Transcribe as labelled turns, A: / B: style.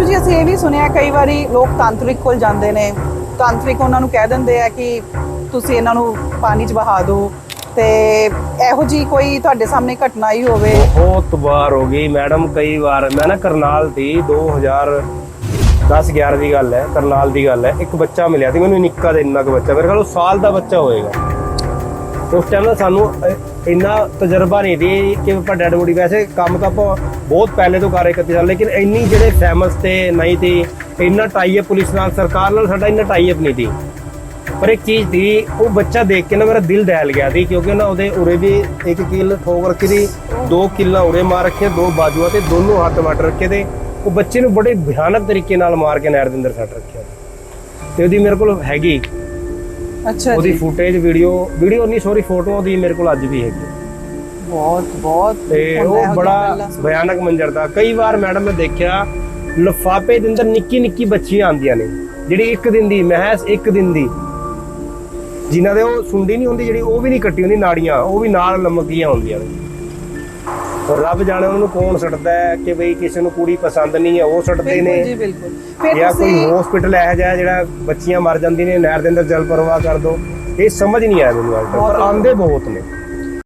A: ਆਸ਼ੂ ਜੀ, ਅਸੀਂ ਇਹ ਵੀ ਸੁਣਿਆ ਕਈ ਵਾਰੀ ਲੋਕ ਤਾਂਤਰਿਕ ਕੋਲ ਜਾਂਦੇ ਨੇ। ਤਾਂਤਰਿਕ ਉਹਨਾਂ ਨੂੰ ਕਹਿ ਦਿੰਦੇ ਆ ਕਿ ਤੁਸੀਂ ਇਹਨਾਂ ਨੂੰ ਪਾਣੀ 'ਚ ਬਹਾ ਦਿਓ। ਤੇ ਇਹੋ ਜੀ ਕੋਈ ਤੁਹਾਡੇ ਸਾਹਮਣੇ ਘਟਨਾ ਹੀ ਹੋਵੇ?
B: ਬਹੁਤ ਵਾਰ ਹੋ ਗਈ ਮੈਡਮ, ਕਈ ਵਾਰ। ਮੈਂ ਨਾ ਕਰਨਾਲ ਦੀ 2010 11 ਦੀ ਗੱਲ ਹੈ, ਕਰਨਾਲ ਦੀ ਗੱਲ ਹੈ। ਇੱਕ ਬੱਚਾ ਮਿਲਿਆ ਸੀ, ਮੈਨੂੰ ਨਿੱਕਾ ਜਿਹਾ ਇੰਨਾ ਕੁ ਬੱਚਾ। ਮੇਰੇ ਖਿਆਲ ਉਹ ਸਾਲ ਦਾ ਬੱਚਾ ਹੋਏਗਾ। ਉਸ ਟਾਈਮ ਨਾ ਸਾਨੂੰ ਇੰਨਾ ਤਜਰਬਾ ਨਹੀਂ ਦੀ ਕਿ ਆਪਾਂ ਡੈਡ ਬੋਡੀ ਵੈਸੇ ਕੰਮ ਤਾਂ ਆਪਾਂ ਬਹੁਤ ਪਹਿਲੇ ਤੋਂ ਕਰ ਰਹੇ ਕੱਤੀ ਸਾਲ, ਲੇਕਿਨ ਇੰਨੀ ਜਿਹੜੇ ਫੇਮਸ ਤੇ ਨਹੀਂ ਤੀ ਇੰਨਾ ਟਾਈ ਅਪ ਪੁਲਿਸ ਨਾਲ, ਸਰਕਾਰ ਨਾਲ ਸਾਡਾ ਇੰਨਾ ਟਾਈ ਅਪ ਨਹੀਂ ਤੀ ਪਰ ਇੱਕ ਚੀਜ਼ ਦੀ ਉਹ ਬੱਚਾ ਦੇਖ ਕੇ ਨਾ ਮੇਰਾ ਦਿਲ ਦਹਿਲ ਗਿਆ ਸੀ, ਕਿਉਂਕਿ ਨਾ ਉਹਦੇ ਉਰੇ ਵੀ ਇੱਕ ਕਿੱਲ ਠੋਕ ਰੱਖੀ ਦੀ ਦੋ ਕਿੱਲਾਂ ਉਰੇ ਮਾਰ ਰੱਖੀਆਂ, ਦੋ ਬਾਜੂਆਂ ਤੇ ਦੋਨੋਂ ਹੱਥ ਵੱਟ ਰੱਖੇ ਤੇ ਉਹ ਬੱਚੇ ਨੂੰ ਬੜੇ ਭਿਆਨਕ ਤਰੀਕੇ ਨਾਲ ਮਾਰ ਕੇ ਨਹਿਰ ਦੇ ਅੰਦਰ ਸੱਟ ਰੱਖਿਆ। ਤੇ ਉਹਦੀ ਮੇਰੇ ਕੋਲ ਹੈਗੀ।
A: ਅੱਛਾ
B: ਉਹਦੀ ਫੁਟੇਜ ਵੀਡੀਓ ਵੀਡੀਓ ਨਹੀਂ ਸੌਰੀ ਫੋਟੋ ਉਹਦੀ ਮੇਰੇ ਕੋਲ ਅੱਜ ਵੀ ਹੈਗੀ
A: ਬਹੁਤ ਬਹੁਤ
B: ਤੇ ਉਹ ਬੜਾ। ਭਿਆਨਕ ਮੰਜ਼ਰ ਦਾ। ਕਈ ਵਾਰ ਮੈਡਮ ਮੈਂ ਦੇਖਿਆ ਲਫਾਫੇ ਦੇ ਅੰਦਰ ਨਿੱਕੀ ਨਿੱਕੀ ਬੱਚੀਆਂ ਆਉਂਦੀਆਂ ਨੇ ਜਿਹੜੀ ਇੱਕ ਦਿਨ ਦੀ ਮਹਿਜ਼ ਇੱਕ ਦਿਨ ਦੀ। ਜਿਨ੍ਹਾਂ ਦੇ ਉਹ ਸੁੰਡੀ ਨਹੀਂ ਹੁੰਦੀ ਜਿਹੜੀ ਉਹ ਵੀ ਨਹੀਂ ਕੱਟੀ ਹੁੰਦੀ ਨਾੜੀਆਂ ਉਹ ਵੀ ਨਾਲ ਲਮਕੀਆਂ ਹੁੰਦੀਆਂ ਨੇ। ਔਰ ਰੱਬ ਜਾਣੇ ਉਹਨੂੰ ਕੌਣ ਸੱਟਦਾ ਹੈ ਕਿ ਬਈ ਕਿਸੇ ਨੂੰ ਕੁੜੀ ਪਸੰਦ ਨਹੀਂ ਹੈ ਉਹ ਸੱਟਦੇ
A: ਬਿਲਕੁਲ
B: ਨੇ।
A: ਜੀ ਬਿਲਕੁਲ। ਫਿਰ
B: ਜਾਂ ਕੋਈ
A: ਤੁਸੀਂ
B: ਹਸਪੀਟਲ ਇਹ ਜਿਹਾ ਜਿਹੜਾ ਬੱਚੀਆਂ ਮਰ ਜਾਂਦੀਆਂ ਨੇ ਨਹਿਰ ਦੇ ਅੰਦਰ ਜਲ ਪ੍ਰਵਾਹ ਕਰ ਦੋ। ਇਹ ਸਮਝ ਨਹੀਂ ਆਇਆ ਮੈਨੂੰ ਅੱਜ ਤੱਕ। ਪਰ ਆਂਦੇ ਬਹੁਤ ਨੇ।